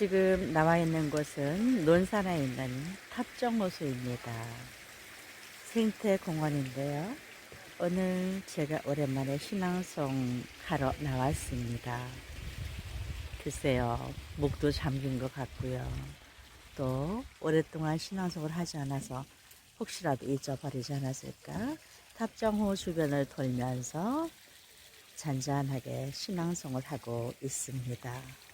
지금 나와 있는 곳은 논산에 있는 탑정호수입니다. 생태공원인데요. 오늘 제가 오랜만에 신앙송 하러 나왔습니다. 글쎄요, 목도 잠긴 것 같고요. 또 오랫동안 신앙송을 하지 않아서 혹시라도 잊어버리지 않았을까? 탑정호 주변을 돌면서 잔잔하게 신앙송을 하고 있습니다.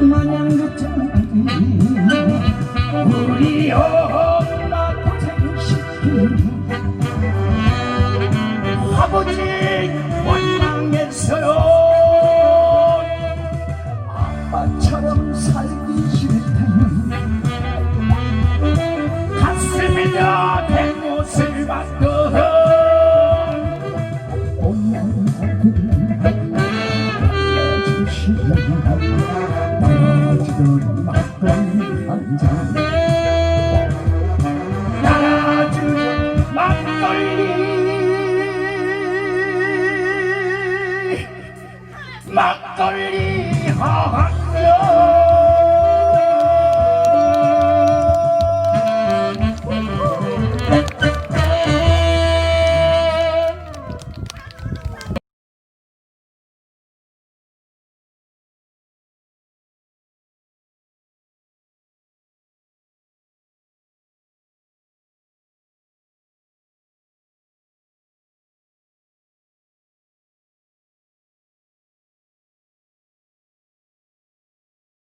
마냥 늦잖니 우리 엄마 고생 시킨 아버지 원망했어요 아빠처럼 살기 싫다니 가슴에다 好朋友。